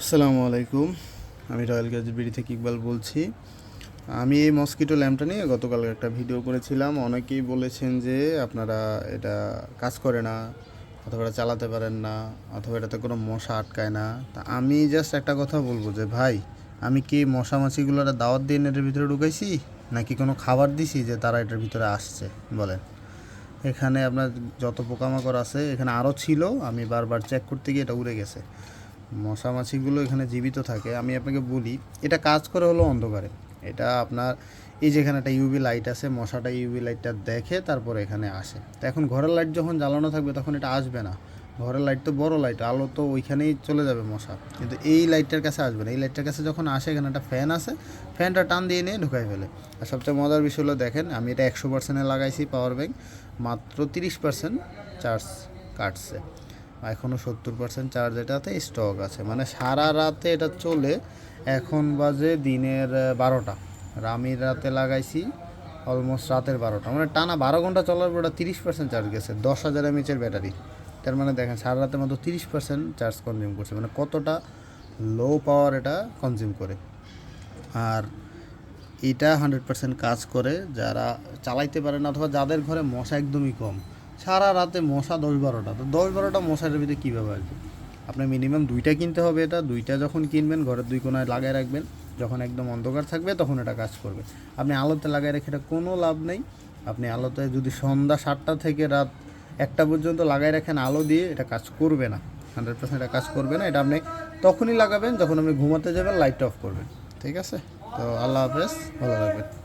আসসালামু আলাইকুম। আমি রয়্যাল গাজী বিড়ি থেকে ইকবাল বলছি। আমি এই মসকিটো ল্যাম্পটা নিয়ে গতকাল একটা ভিডিও করেছিলাম। অনেকেই বলেছেন যে আপনারা এটা কাজ করে না, অথবা এটা চালাতে পারেন না, অথবা এটাতে কোনো মশা আটকায় না। তা আমি জাস্ট একটা কথা বলব যে, ভাই, আমি কি মশা মাছিগুলোর দাওয়াত দিয়ে এটার ভিতরে ঢুকাইছি? নাকি কোনো খাবার দিছি যে তারা এটার ভিতরে আসছে? বলেন। এখানে আপনার যত পোকামাকড় আছে, এখানে আরও ছিল, আমি বারবার চেক করতে গিয়ে এটা উড়ে গেছে। মশা মাছিগুলো এখানে জীবিত থাকে, আমি আপনাকে বলি, এটা কাজ করে হলো অন্ধকারে। এটা আপনার, এই যেখানে একটা ইউভি লাইট আছে, মশাটা ইউভি লাইটটা দেখে তারপরে এখানে আসে। তো এখন ঘরের লাইট যখন জ্বালানো থাকবে তখন এটা আসবে না। ঘরের লাইট তো বড় লাইট আলো তো ওইখানেই চলে যাবে মশা। কিন্তু এই লাইটটার কাছে আসবে না। এই লাইটটার কাছে যখন আসে, এখানে একটা ফ্যান আছে ফ্যানটা টান দিয়ে নিয়ে ঢুকাই ফেলে। আর সবচেয়ে মজার বিষয় হলো দেখেন, আমি এটা একশো পার্সেন্টে লাগাইছি পাওয়ার ব্যাংক মাত্র তিরিশ পার্সেন্ট চার্জ কাটছে। এখনও সত্তর পার্সেন্ট চার্জ এটাতে স্টক আছে। মানে সারা রাতে এটা চলে, এখন বাজে দিনের বারোটা। আমি রাতে লাগাইছি অলমোস্ট রাতের বারোটা। মানে টানা বারো ঘণ্টা চলার পর তিরিশ পার্সেন্ট চার্জ গেছে, দশ হাজার এমএচের ব্যাটারি তার মানে দেখেন, সারা রাতের মতো তিরিশ পার্সেন্ট চার্জ কনজিউম করছে। মানে কতটা লো পাওয়ার এটা কনজিউম করে। আর এটা হান্ড্রেড পার্সেন্ট কাজ করে, যারা চালাইতে পারে না, অথবা যাদের ঘরে মশা একদমই কম সারা রাতে মশা দশ বারোটা। তো দশ বারোটা মশার ভিতরে কীভাবে আসবে আপনার মিনিমাম দুইটা কিনতে হবে এটা। দুইটা যখন কিনবেন, ঘরের দুই কোনায় লাগাই রাখবেন। যখন একদম অন্ধকার থাকবে, তখন এটা কাজ করবে। আপনি আলোতে লাগাই রেখে এটা কোনো লাভ নেই। আপনি আলোতে যদি সন্ধ্যা সাতটা থেকে রাত একটা পর্যন্ত লাগাই রাখেন আলো দিয়ে, এটা কাজ করবে না। হান্ড্রেড পার্সেন্ট এটা কাজ করবে না। এটা আপনি তখনই লাগাবেন, যখন আপনি ঘুমাতে যাবেন লাইটটা অফ করবেন। ঠিক আছে? তো আল্লাহ হাফেজ, ভালো থাকবেন।